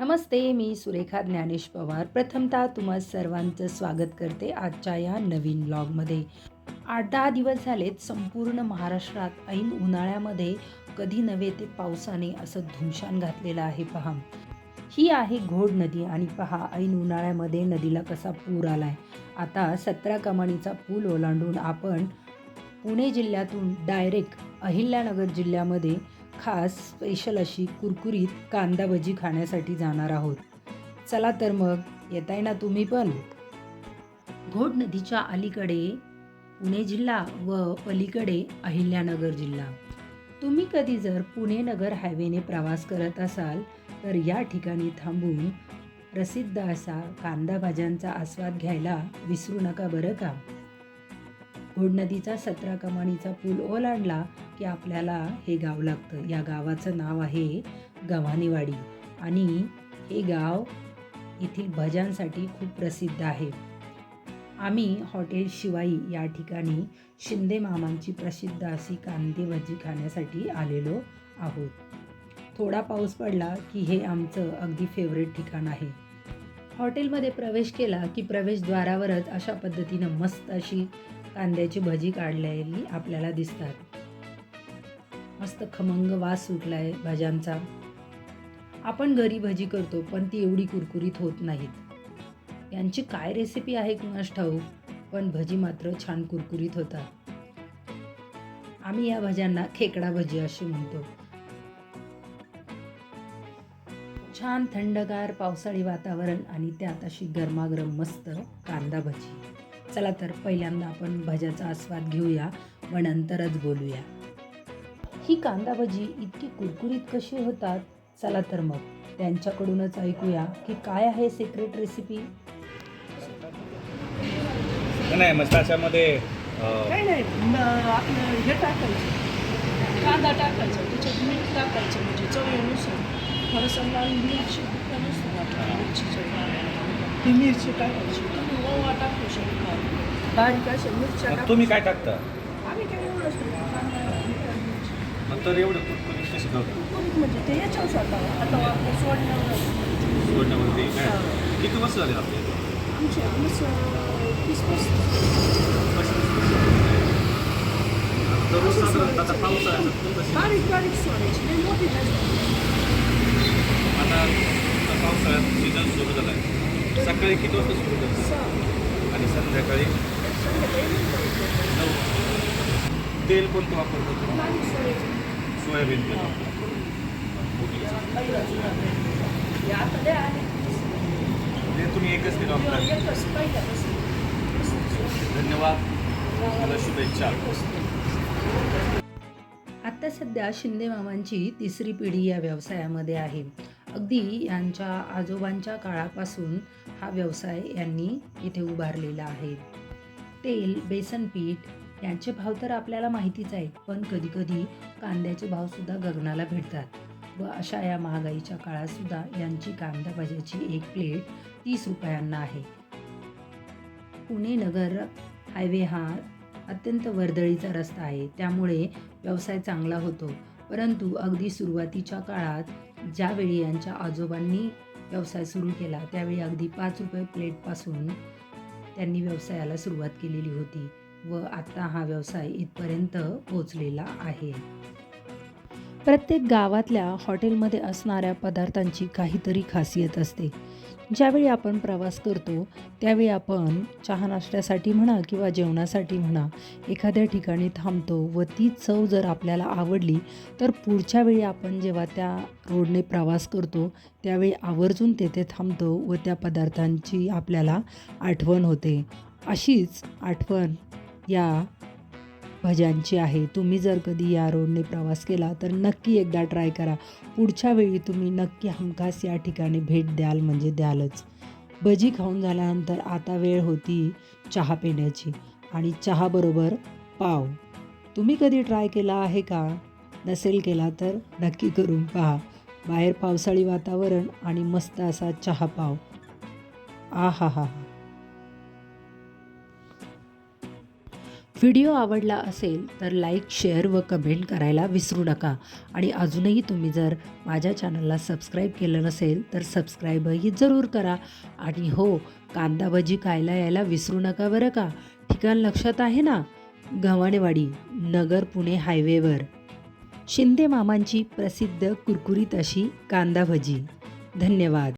नमस्ते मी सुरेखा ज्ञानेश पवार. प्रथमतः तुम्हा सर्वांचं स्वागत करते आजच्या या नवीन ब्लॉगमध्ये आठ दहा दिवस झालेत संपूर्ण महाराष्ट्रात ऐन उन्हाळ्यामध्ये. कधी नव्हे ते पावसाने असं धुमशान घातलेलं आहे पहा. ही आहे घोड नदी आणि पहा ऐन उन्हाळ्यामध्ये नदीला कसा पूर आलाय. आता सतरा कमानीचा पूल ओलांडून आपण पुणे जिल्ह्यातून डायरेक्ट अहिल्यानगर जिल्ह्यामध्ये खास स्पेशल अशी कुरकुरीत कांदा भजी खाण्यासाठी जाणार आहोत. चला तर मग येताय ना तुम्ही पण? घोड नदीच्या अलीकडे पुणे जिल्हा व पलीकडे अहिल्यानगर जिल्हा. तुम्ही कधी जर पुणे नगर हायवेने प्रवास करत असाल तर या ठिकाणी थांबून प्रसिद्ध असा कांदा भाज्यांचा आस्वाद घ्यायला विसरू नका बरं का? घोड नदीचा सतरा कमानीचा पूल ओलांडला की आपल्याला हे गाव लागतं. या गावाचं नाव आहे गव्हाणीवाडी. आणि हे गाव येथील भजांसाठी खूप प्रसिद्ध आहे. आम्ही हॉटेल शिवाई या ठिकाणी शिंदे मामांची प्रसिद्ध अशी कांदे भजी खाण्यासाठी आलेलो आहोत. थोडा पाऊस पडला की हे आमचं अगदी फेवरेट ठिकाण आहे. हॉटेलमध्ये प्रवेश केला की प्रवेशद्वारावरच अशा पद्धतीनं मस्त अशी कांद्याची भजी काढलेली आपल्याला दिसतात. मस्त खमंग वास सुटलाय भाज्यांचा. आपण घरी भजी करतो पण ती एवढी कुरकुरीत होत नाहीत. यांची काय रेसिपी आहे कुणास ठाऊक? पण भजी मात्र छान कुरकुरीत होतात. आम्ही या भज्यांना खेकडा भजी अशी म्हणतो. छान थंडगार पावसाळी वातावरण आणि त्यात अशी गरमागरम मस्त कांदा भजी. चला तर पहिल्यांदा आपण भज्याचा आस्वाद घेऊया व नंतरच बोलूया. ही कांदा भजी इतकी कुरकुरीत कशी होतात? चला तर मग त्यांच्याकडूनच ऐकूया की काय आहे सिक्रेट रेसिपी नाही मग त्याच्यामध्ये अं, नाही नाही म, आपलं हे टाकायचं. कांदा टाकायचा त्याच्यात मीठ टाकायचं म्हणजे चवीनुसार. थोडंसं लाल मिरची बुक्का नसतो आपला मिरचीचं ती मिरची टाकायची. तुम्ही ओवा टाकू शकता. बारीक अशा मिरच्या मग टाकू तुम्ही काय टाकता? आम्ही एवढंच नाही. कांदा, मिरची, मिरची. मग तर एवढं करतो कोणीच म्हणजे ते याच्यावर स्वतः आता आपण सोडण्यावर सोडण्यामध्ये काय? किती वर्ष झाले आपले? तीस दररोज साधारण आता पावसाळ्याचं कोणतं season? बारीक बारीक सोडायची. लई मोठी नाही. आता पावसाळ्यात सीझन सुरू झाला आहे सकाळी किती वाजता सुरू सा- आणि संध्याकाळी. नऊ. तेल कोणतं वापरतो तुम्ही बारीक सोडायची. सोयाबीन तेल ते म्हणजे तुम्ही एकच किलो धन्यवाद. मला शुभेच्छा. आता सध्या शिंदे मामांची तिसरी पिढी या व्यवसायामध्ये आहे. अगदी यांच्या आजोबांच्या काळापासून हा व्यवसाय यांनी इथे उभारलेला आहे. तेल बेसन पीठ यांचे भाव तर आपल्याला माहितीच आहे पण कधीकधी कांद्याचे भावसुद्धा गगनाला भेटतात व अशा या महागाईच्या काळातसुद्धा यांची कांदा भाज्याची एक प्लेट तीस रुपयांना आहे. पुणे नगर हायवे हा अत्यंत वर्दळीचा रस्ता आहे त्यामुळे व्यवसाय चांगला होतो. परंतु अगदी सुरुवातीच्या काळात ज्यावेळी यांच्या आजोबांनी व्यवसाय सुरू केला त्यावेळी अगदी पाच रुपये प्लेटपासून त्यांनी व्यवसायाला सुरुवात केलेली होती. व आता हा व्यवसाय इथपर्यंत पोचलेला आहे. प्रत्येक गावातल्या हॉटेलमध्ये असणाऱ्या पदार्थांची काहीतरी खासियत असते. ज्यावेळी आपण प्रवास करतो त्यावेळी आपण चहा नाश्त्यासाठी म्हणा किंवा जेवणासाठी म्हणा एखाद्या ठिकाणी थांबतो व ती चव जर आपल्याला आवडली तर पुढच्या वेळी आपण जेव्हा त्या रोडने प्रवास करतो त्यावेळी आवर्जून तेथे थांबतो व त्या पदार्थांची आपल्याला आठवण होते. अशीच आठवण या भज्यांची आहे. तुम्ही जर कधी या रोडने प्रवास केला तर नक्की एकदा ट्राय करा. पुढच्या वेळी तुम्ही नक्की हमखास या ठिकाणी भेट द्याल म्हणजे द्यालच. भजी खाऊन झाल्यानंतर आता वेळ होती चहा पिण्याची. आणि चहाबरोबर पाव. तुम्ही कधी ट्राय केला आहे का? नसेल केला तर नक्की करून पहा. बाहेर पावसाळी वातावरण आणि मस्त असा चहा पाव. आ हा हा. व्हिडिओ आवडला असेल तर लाईक शेअर व कमेंट करायला विसरू नका. आणि अजूनही तुम्ही जर माझ्या चॅनलला सबस्क्राईब केलं नसेल तर सबस्क्राईबही जरूर करा. आणि हो कांदा भजी खायला यायला विसरू नका बरं का? ठिकाण लक्षात आहे ना? गव्हाणेवाडी नगर पुणे हायवेवर. शिंदे मामांची प्रसिद्ध कुरकुरीत अशी कांदा भजी धन्यवाद.